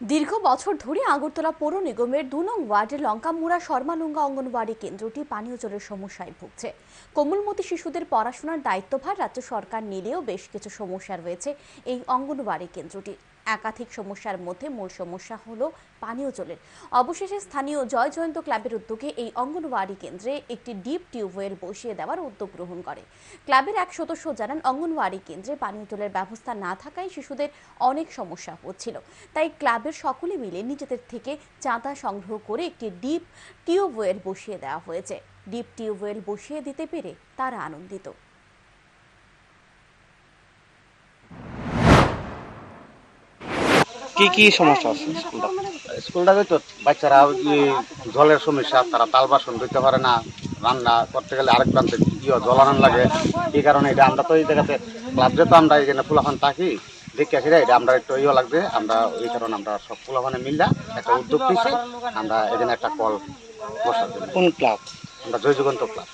দীর্ঘ বছর ধরে আগরতলা পৌর নিগমের দু নং ওয়ার্ডের লঙ্কামুড়া শর্মালুঙ্গা অঙ্গনওয়াড়ি কেন্দ্রটি পানীয় জলের সমস্যায় ভুগছে। কোমলমতি শিশুদের পড়াশোনার দায়িত্বভার রাজ্য সরকার নিলেও বেশ কিছু সমস্যা রয়েছে এই অঙ্গনওয়াড়ি কেন্দ্রটি একাধিক সমস্যার মধ্যে মূল সমস্যা হলো পানীয় জলের। অবশেষে স্থানীয় জয় জয়ন্ত ক্লাবের উদ্যোগে এই অঙ্গনওয়াড়ি কেন্দ্রে একটি ডিপ টিউবওয়েল বসিয়ে দেওয়ার উদ্যোগ গ্রহণ করে। ক্লাবের এক সদস্য জানান, অঙ্গনওয়াড়ি কেন্দ্রে পানীয় জলের ব্যবস্থা না থাকায় শিশুদের অনেক সমস্যা হচ্ছিল। তাই ক্লাবের সকলে মিলে নিজেদের থেকে চাঁদা সংগ্রহ করে একটি ডিপ টিউবওয়েল বসিয়ে দেওয়া হয়েছে। ডিপ টিউবওয়েল বসিয়ে দিতে পেরে তারা আনন্দিত। কি কি সমস্যা আছে স্কুলটা? স্কুলটাতে তো বাচ্চারা জলের সমস্যা তারা তাল বাসন ধুতে পারে না রান্না করতে গেলে আরেক প্রান্তে ইয়ে জল আনান লাগে। এই কারণে এটা আমরা তো এই জায়গাতে ক্লাব যেহেতু আমরা এখানে ফুলাফান থাকি দেখে আসি এটা আমরা একটু ইয়ে লাগবে আমরা এই কারণে আমরা সব ফুলাফানে মিললা একটা উদ্যোগ নিয়েছি আমরা এখানে একটা কল বসার জন্য। কোন ক্লাব? আমরা জয় যুগন্ত ক্লাব।